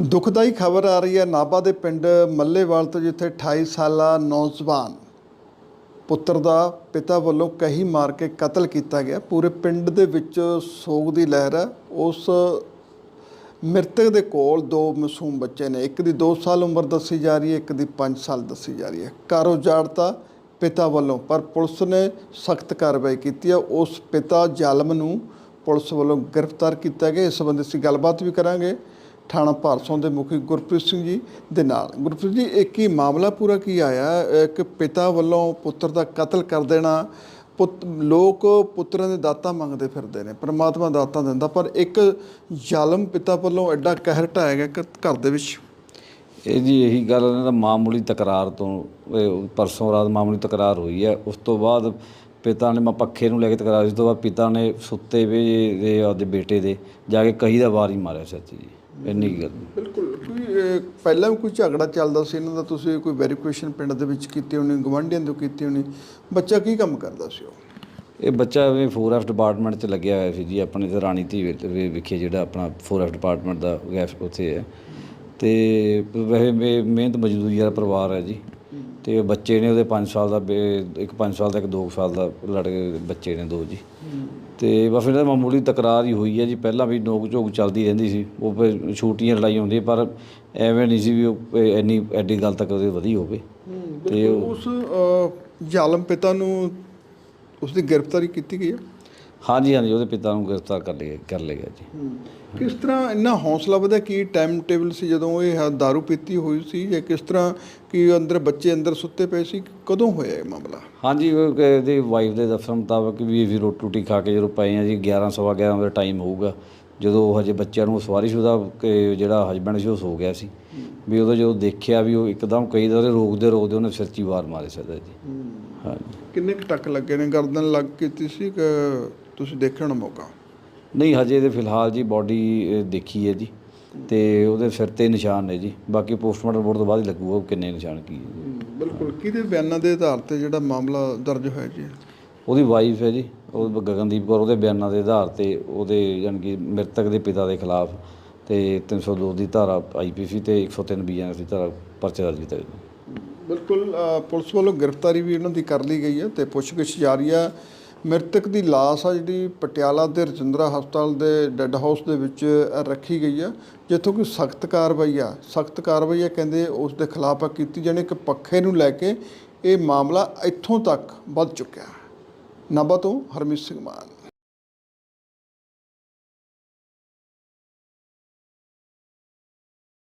ਦੁਖਦਾਈ ਖਬਰ ਆ ਰਹੀ ਹੈ, ਨਾਭਾ ਦੇ ਪਿੰਡ ਮੱਲੇਵਾਲ ਤੋਂ ਜਿੱਥੇ 28 ਸਾਲਾ ਨੌਜਵਾਨ ਪੁੱਤਰ ਦਾ ਪਿਤਾ ਵੱਲੋਂ ਕਹੀ ਮਾਰ ਕੇ ਕਤਲ ਕੀਤਾ ਗਿਆ। ਪੂਰੇ ਪਿੰਡ ਦੇ ਵਿੱਚ ਸੋਗ ਦੀ ਲਹਿਰ ਹੈ। ਉਸ ਮ੍ਰਿਤਕ ਦੇ ਕੋਲ ਦੋ ਮਾਸੂਮ ਬੱਚੇ ਨੇ। ਇੱਕ ਦੀ 2 ਸਾਲ ਉਮਰ ਦੱਸੀ ਜਾ ਰਹੀ ਹੈ, ਇੱਕ ਦੀ 5 ਸਾਲ ਦੱਸੀ ਜਾ ਰਹੀ ਹੈ। ਘਰ ਉਜਾੜਤਾ ਪਿਤਾ ਵੱਲੋਂ, ਪਰ ਪੁਲਿਸ ਨੇ ਸਖਤ ਕਾਰਵਾਈ ਕੀਤੀ ਹੈ। ਉਸ ਪਿਤਾ ਜ਼ਾਲਮ ਨੂੰ ਪੁਲਿਸ ਵੱਲੋਂ ਗ੍ਰਿਫਤਾਰ ਕੀਤਾ ਗਿਆ। ਇਸ ਸੰਬੰਧੀ ਅਸੀਂ ਗੱਲਬਾਤ ਵੀ ਕਰਾਂਗੇ। ਥਾਣਾ ਭਾਰਸੋਂ ਦੇ ਮੁਖੀ ਗੁਰਪ੍ਰੀਤ ਸਿੰਘ ਜੀ ਦੇ ਨਾਲ। ਗੁਰਪ੍ਰੀਤ ਜੀ ਇੱਕ ਹੀ ਮਾਮਲਾ ਪੂਰਾ ਕੀ ਆਇਆ? ਇੱਕ ਪਿਤਾ ਵੱਲੋਂ ਪੁੱਤਰ ਦਾ ਕਤਲ ਕਰ ਦੇਣਾ, ਪੁੱਤ, ਲੋਕ ਪੁੱਤਰਾਂ ਦੇ ਦਾਤਾ ਮੰਗਦੇ ਫਿਰਦੇ ਨੇ, ਪਰਮਾਤਮਾ ਦਾਤਾ ਦਿੰਦਾ, ਪਰ ਇੱਕ ਜ਼ਾਲਮ ਪਿਤਾ ਵੱਲੋਂ ਐਡਾ ਕਹਿਰ ਢਾਇਆ ਗਿਆ ਘਰ ਦੇ ਵਿੱਚ। ਇਹ ਜੀ ਇਹੀ ਗੱਲ ਇਹਨਾਂ ਦਾ ਮਾਮੂਲੀ ਤਕਰਾਰ ਤੋਂ ਪਰਸੋਂ ਰਾਤ ਮਾਮੂਲੀ ਤਕਰਾਰ ਹੋਈ ਹੈ ਉਸ ਤੋਂ ਬਾਅਦ ਪਿਤਾ ਨੇ, ਮੈਂ ਪੱਖੇ ਨੂੰ ਲੈ ਕੇ ਤਕਰਾਰ, ਉਸ ਤੋਂ ਬਾਅਦ ਪਿਤਾ ਨੇ ਸੁੱਤੇ ਵੇ ਦੇ ਆਪਦੇ ਬੇਟੇ ਦੇ, ਜਾ ਕੇ ਕਹੀ ਦਾ ਵਾਰ ਹੀ ਮਾਰਿਆ ਸੱਚੀ ਜੀ। ਇੰਨੀ ਗੱਲ। ਬਿਲਕੁਲ ਕੋਈ ਪਹਿਲਾਂ ਵੀ ਕੋਈ ਝਗੜਾ ਚੱਲਦਾ ਸੀ ਇਹਨਾਂ ਦਾ ਤੁਸੀਂ ਕੋਈ ਵੈਰੀਫਿਕੇਸ਼ਨ ਪਿੰਡ ਦੇ ਵਿੱਚ ਕੀਤੀ ਹੋਣੀ ਗਵਾਂਢੀਆਂ ਤੋਂ ਕੀਤੀ ਹੋਣੀ ਬੱਚਾ ਕੀ ਕੰਮ ਕਰਦਾ ਸੀ ਉਹ? ਇਹ ਬੱਚਾ ਵੀ 4F ਡਿਪਾਰਟਮੈਂਟ 'ਚ ਲੱਗਿਆ ਹੋਇਆ ਸੀ ਜੀ ਆਪਣੇ ਤੇ ਰਾਣੀ ਧੀ ਵਿਖੇ ਜਿਹੜਾ ਆਪਣਾ 4F ਡਿਪਾਰਟਮੈਂਟ ਦਾ ਗੈਸ ਉੱਥੇ ਹੈ। ਤੇ ਵੈਸੇ ਮਿਹਨਤ ਮਜ਼ਦੂਰੀ ਵਾਲਾ ਪਰਿਵਾਰ ਹੈ ਜੀ। ਤੇ ਬੱਚੇ ਨੇ ਉਹਦੇ 5 ਸਾਲ ਦਾ ਇੱਕ 5 ਸਾਲ ਦਾ ਇੱਕ 2 ਸਾਲ ਦਾ ਲੜਕੇ ਬੱਚੇ ਨੇ ਦੋ ਜੀ। ਤੇ ਬਸ ਇਹਨਾਂ ਦੀ ਮਾਮੂਲੀ ਤਕਰਾਰ ਹੀ ਹੋਈ ਹੈ ਜੀ। ਪਹਿਲਾਂ ਵੀ ਨੋਕ ਝੋਕ ਚੱਲਦੀ ਰਹਿੰਦੀ ਸੀ। ਉਹ ਫਿਰ ਛੋਟੀਆਂ ਲੜਾਈ ਹੁੰਦੀ ਪਰ ਐਵੇਂ ਨਹੀਂ ਸੀ ਵੀ ਉਹ ਇੰਨੀ ਐਡੀ ਗੱਲ ਤੱਕ ਉਹਦੇ ਵਧੀ ਹੋਵੇ। ਤੇ ਉਸ ਜ਼ਾਲਮ ਪਿਤਾ ਨੂੰ ਉਸ ਦੀ ਗ੍ਰਿਫਤਾਰੀ ਕੀਤੀ ਗਈ ਹੈ? ਹਾਂਜੀ ਹਾਂਜੀ ਉਹਦੇ ਪਿਤਾ ਨੂੰ ਗ੍ਰਿਫਤਾਰ ਕਰ ਲਿਆ ਕਰ ਲਿਆ ਗਿਆ ਜੀ ਕਿਸ ਤਰ੍ਹਾਂ ਇੰਨਾ ਹੌਸਲਾ ਵਧਿਆ? ਕੀ ਟਾਈਮ ਟੇਬਲ ਸੀ ਜਦੋਂ ਇਹ ਹ- ਦਾਰੂ ਪੀਤੀ ਹੋਈ ਸੀ? ਜਾਂ ਕਿਸ ਤਰ੍ਹਾਂ ਕਿ ਅੰਦਰ ਬੱਚੇ ਅੰਦਰ ਸੁੱਤੇ ਪਏ ਸੀ? ਕਦੋਂ ਹੋਇਆ ਇਹ ਮਾਮਲਾ? ਹਾਂਜੀ ਇਹਦੀ ਵਾਈਫ ਦੇ ਦੱਸਣ ਮੁਤਾਬਕ ਵੀ ਅਸੀਂ ਰੋਟੀ ਰੋਟੀ ਖਾ ਕੇ ਜਦੋਂ ਪਏ ਆ ਜੀ 11 ਸਵਾ 11 ਦਾ ਟਾਈਮ ਹੋਊਗਾ। ਜਦੋਂ ਉਹ ਹਜੇ ਬੱਚਿਆਂ ਨੂੰ ਸਵਾਰੀਸ਼ੁਦਾ ਕਿ ਜਿਹੜਾ ਹਸਬੰਡ ਸੀ ਉਹ ਸੋ ਗਿਆ ਸੀ। ਵੀ ਉਦੋਂ ਜਦੋਂ ਦੇਖਿਆ ਵੀ ਉਹ ਇੱਕਦਮ ਕਈ ਦਾ ਰੋਕਦੇ ਰੋਕਦੇ ਉਹਨੇ ਸਿਰ 'ਚ ਹੀ ਵਾਰ ਮਾਰੇ ਸਦਾ ਜੀ। ਹਾਂਜੀ। ਕਿੰਨੇ ਕੁ ਟੱਕ ਲੱਗੇ ਨੇ? ਗਰਦਨ ਲੱਗ ਕੀਤੀ ਸੀ ਕਿ ਤੁਸੀਂ ਦੇਖਣ ਨੂੰ ਮੌਕਾ? ਨਹੀਂ ਹਜੇ ਤੇ ਫਿਲਹਾਲ ਜੀ ਬਾਡੀ ਦੇਖੀ ਹੈ ਜੀ। ਤੇ ਉਹਦੇ ਸਿਰ ਤੇ ਨਿਸ਼ਾਨ ਨੇ ਜੀ। ਬਾਕੀ ਪੋਸਟਮਾਰਟਮ ਰਿਪੋਰਟ ਤੋਂ ਬਾਅਦ ਹੀ ਲੱਗੂਗਾ ਉਹ ਕਿੰਨੇ ਨਿਸ਼ਾਨ ਕੀ ਹੈ। ਬਿਲਕੁਲ। ਕਿਹਦੇ ਬਿਆਨਾਂ ਦੇ ਆਧਾਰ ਤੇ ਜਿਹੜਾ ਮਾਮਲਾ ਦਰਜ ਹੋਇਆ ਜੀ? ਉਹਦੀ ਵਾਈਫ ਹੈ ਜੀ। ਉਹ ਗਗਨਦੀਪ ਕੌਰ ਉਹਦੇ ਬਿਆਨਾਂ ਦੇ ਆਧਾਰ ਤੇ ਉਹਦੇ ਯਾਨੀ ਕਿ ਮ੍ਰਿਤਕ ਦੇ ਪਿਤਾ ਦੇ ਖਿਲਾਫ ਤੇ 302 ਦੀ ਧਾਰਾ ਆਈਪੀਸੀ ਤੇ 103 ਬੀਐਨਐਸ ਦੀ ਧਾਰਾ ਪਰਚਾ ਦਰਜ ਕੀਤਾ ਜੀ ਬਿਲਕੁਲ ਪੁਲਿਸ ਵੱਲੋਂ ਗ੍ਰਿਫਤਾਰੀ ਵੀ ਇਹਨਾਂ ਦੀ ਕਰ ਲਈ ਗਈ ਹੈ ਤੇ ਪੁੱਛਗਿੱਛ ਜਾਰੀ ਆ ਮ੍ਰਿਤਕ ਦੀ ਲਾਸ਼ ਆ ਜਿਹੜੀ ਪਟਿਆਲਾ ਦੇ ਰਜਿੰਦਰਾ ਹਸਪਤਾਲ ਦੇ ਡੈੱਡ ਹਾਊਸ ਦੇ ਵਿੱਚ ਰੱਖੀ ਗਈ ਆ, ਜਿੱਥੋਂ ਕਿ ਸਖਤ ਕਾਰਵਾਈ ਆ। ਸਖਤ ਕਾਰਵਾਈ ਆ ਕਹਿੰਦੇ ਉਸ ਦੇ ਖਿਲਾਫ ਕੀਤੀ, ਜਾਣੀ ਕਿ ਪੱਖੇ ਨੂੰ ਲੈ ਕੇ ਇਹ ਮਾਮਲਾ ਇੱਥੋਂ ਤੱਕ ਵੱਧ ਚੁੱਕਿਆ। ਨਾਭਾ ਤੋਂ ਹਰਮੀਤ ਸਿੰਘ ਮਾਨ।